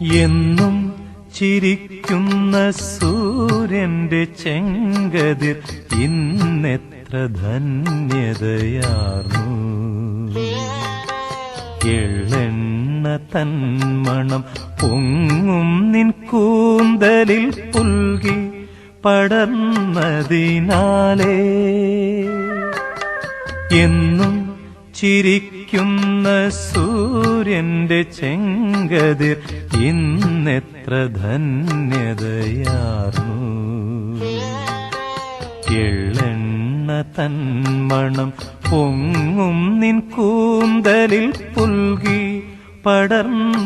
എന്നും ചിരിക്കുന്ന സൂര്യന്റെ ചെങ്കതിർ ഇന്നെത്ര ധന്യതയാർന്നു. എള്ളെണ്ണ തന്മണം പൊങ്ങും നിൻ കൂന്തലിൽ പുൽകി പടർന്നതിനാലേ. എന്നും ചിരിക്കുന്ന സൂര്യന്റെ ചെങ്കതിർ ഇന്നെത്ര ധന്യതയാർന്നു. എള്ളെണ്ണ തന്മണം പൊങ്ങും നിൻ കൂന്തലിൽ പുൽകി പടർന്നതിനാലേ.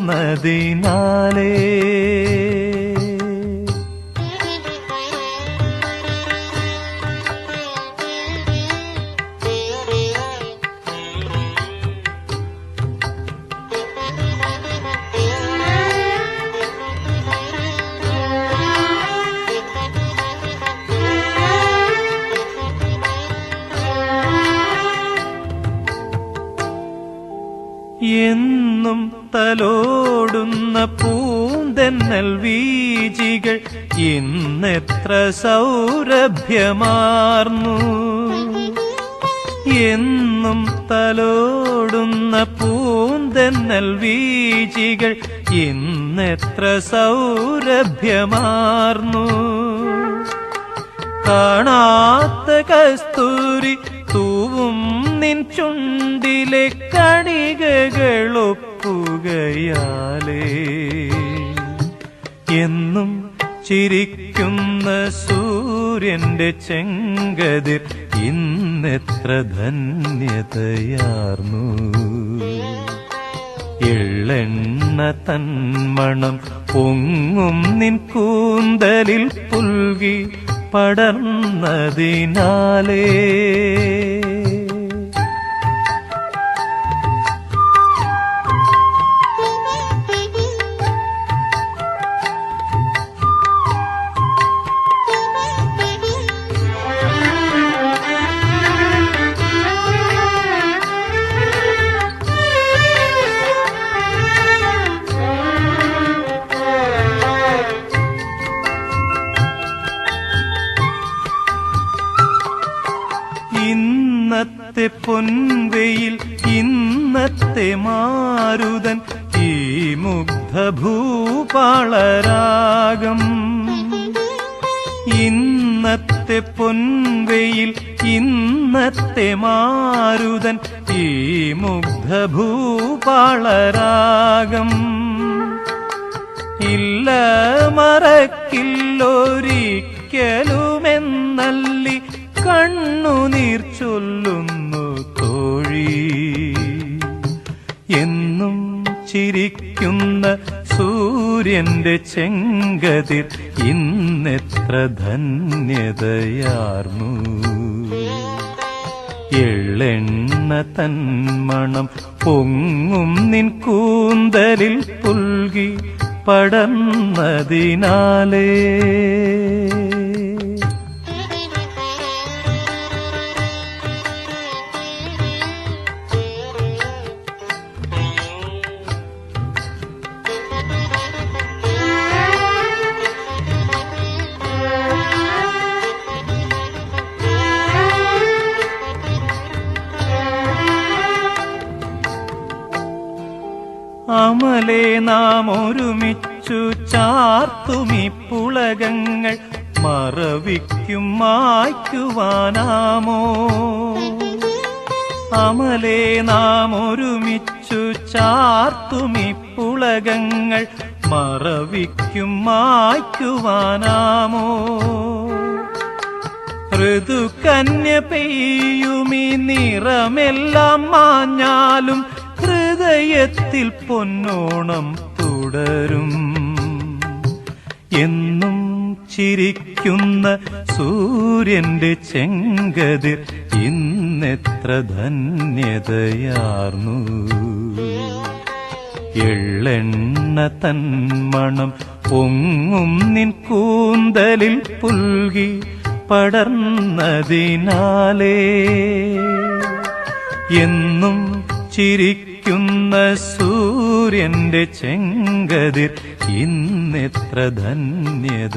എന്നും തലോടുന്ന പൂന്തെന്നൽ വീചികൾ ഇന്നെത്ര സൗരഭ്യമാർന്നു. എന്നും തലോടുന്ന പൂന്തെന്നൽ വീചികൾ ഇന്നെത്ര സൗരഭ്യമാർന്നു. കാണാത്ത കസ്തൂരി തൂവും നിൻ ചുണ്ടിലെ കണികകളൊപ്പുകയാലേ എന്നും ചിരിക്കുന്ന സൂര്യന്റെ ചെങ്കതിർ ഇന്നെത്ര ധന്യതയാർന്നു. എള്ളെണ്ണ തന്മണം പൊങ്ങും നിൻ കൂന്തലിൽ പുൽകി പടർന്നതിനാലേ. ഇന്നത്തെ പൊൻവെയിൽ ഇന്നത്തെ മാരുതൻ ഈ മുഗ്ധഭൂപാളരാഗം. ഇന്നത്തെ പൊൻവെയിൽ ഇന്നത്തെ മാരുതൻ ഈ മുഗ്ധഭൂപാളരാഗം. ഇല്ല മറക്കില്ലൊരിക്കലുമെന്നല്ലി കണ്ണുനീർ ചൊല്ലുന്നു. തോഴി എന്നും ചിരിക്കുന്ന സൂര്യന്റെ ചെങ്കതിർ ഇന്നെത്ര ധന്യതയാർന്നു. എള്ളെണ്ണ തന്മണം പൊങ്ങും നിൻ കൂന്തലിൽ പുൽകി പടർന്നതിനാലേ. അമലേ നാം ഒരുമിച്ചു ചാർത്തുമി പുളകങ്ങൾ മറവിക്കും മായ്ക്കുവാനാമോ? അമലേ നാം ഒരുമിച്ചു ചാർത്തുമി പുളകങ്ങൾ മറവിക്കും മായ്ക്കുവാനാമോ? ഋതുകന്യ പെയ്യുമി നിറമെല്ലാം മാഞ്ഞാലും ഹൃദയത്തിൽ പൊന്നോണം തുടരും. എന്നും ചിരിക്കുന്ന സൂര്യന്റെ ചെങ്കതിർ ഇന്നെത്ര ധന്യതയാർന്നു. എള്ളെണ്ണ തന്മണം പൊങ്ങും നിൻ കൂന്തലിൽ പുൽകി പടർന്നതിനാലേ. എന്നും സൂര്യന്റെ ചെങ്കതിർ ഇന്നെത്ര ധന്യതയാർന്നു.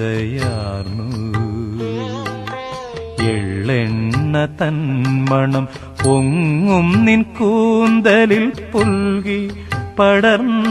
എള്ളെണ്ണ തന്മണം പൊങ്ങും നിൻ കൂന്തലിൽ പുൽകി പടർന്നതിനാലേ.